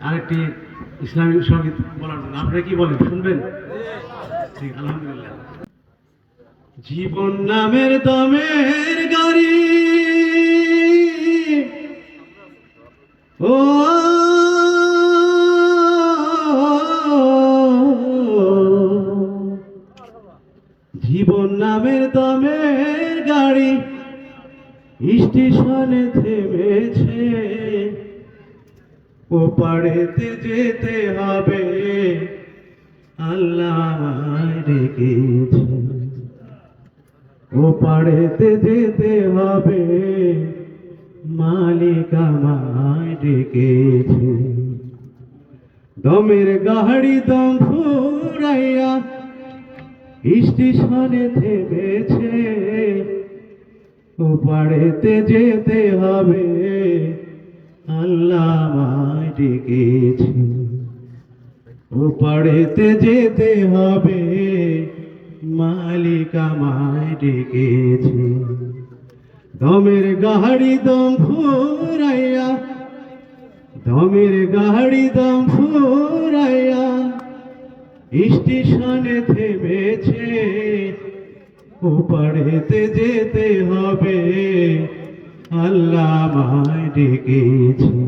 আরেকটি ইসলামিক সংগীত বলার জন্য। আপনারা কি বলেন? শুনবেন? আলহামদুলিল্লাহ। জীবন নামের দমের গাড়ি। ও, জীবন নামের দমের গাড়ি, স্টেশনে থেমেছে। ও পাড়েতে যেতে হবে। আল্লাহ আমায় ডেকেছে ও যেতে হবে। মালিক আমায় ডেকেছে। দমের গাড়ি দম ফুরাইয়া স্টেশনে থেমেছে। ও পাড়েতে যেতে হবে। আল্লাহ আমায় ডেকেছে। ও পাড়েতে যেতে হবে, মালিক আমায় ডেকেছে। দমের গাড়ি দম ফুরাইয়া, দমের গাড়ি দম ফুরাইয়া, স্টেশনে থেমেছে। ও পাড়েতে যেতে হবে আল্লাহ আমায় ডেকেছে।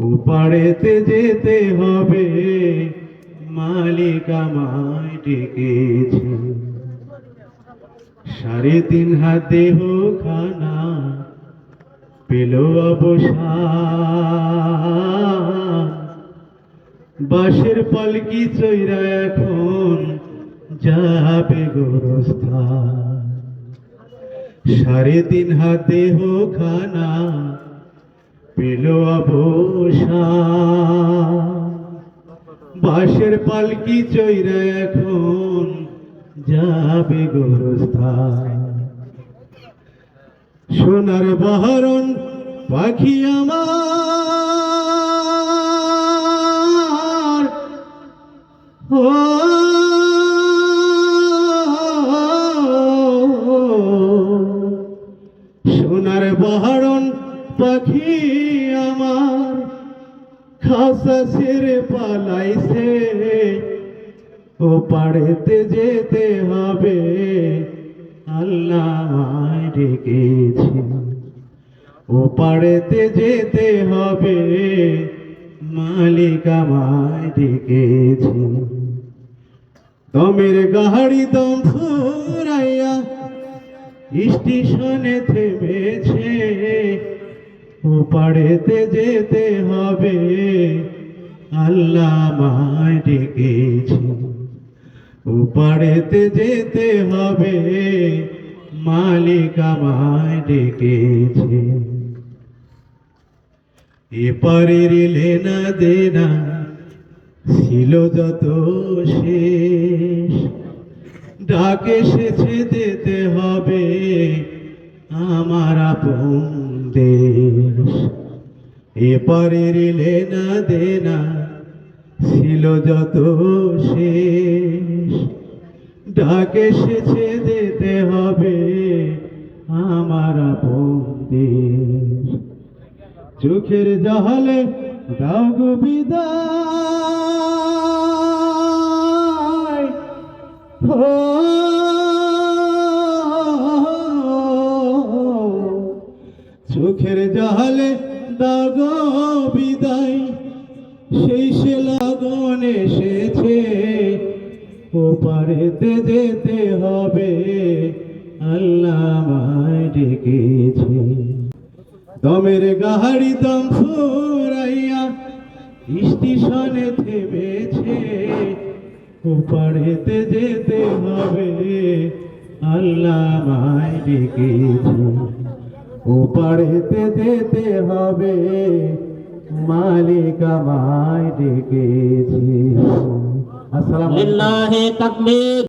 ও পাড়েতে যেতে হবে, মালিক আমায় ডেকেছে। সাড়ে তিন হাত দেহ খানা পেল অবসান। বাঁশের পালকি চৈরা এখন যাবে গোরস্থান। সাড়ে তিন হাতে খানা পেল বাঁশের পালকি চৈরা এখন যাবে গোরস্থান। সোনার বহরণ পাখি আমার। ও আমার খাসা ছেড়ে পালাইছে। ও পাড়েতে যেতে হবে। আল্লাহ ডেকেছে। ও পাড়েতে যেতে হবে। মালিক আমায় ডেকেছে। দমের গাড়ি দম ফুরাইয়া স্টেশনে থেমেছে। ও পাড়েতে যেতে হবে। আল্লাহ আমায় ডেকেছে। ও পাড়েতে যেতে হবে। মালিক আমায় ডেকেছে। এপারের লেনা দেনা, ছিল যত শেষ। ডাক এসেছে, যেতে হবে। আমার আপন দেশ। এপারের লেনা দেনা ছিল যত শেষ। ডাক এসেছে যেতে হবে আমার দেশ। চোখের জহলে দাও গো বিদায়। চোখের জাহালে দাও গো বিদায়। সেই সে লগন এসেছে, ও পারেতে যেতে হবে। আল্লাহ ডেকেছে। দমের গাড়ি দম ফুরাইয়া স্টেশনে থেমেছে, ও পাড়েতে যেতে হবে। আল্লাহ আমায় ডেকেছে। ও পাড়েতে যেতে হবে মালিক আমায় ডেকেছে আসসালাম লিল্লাহে তাকবীর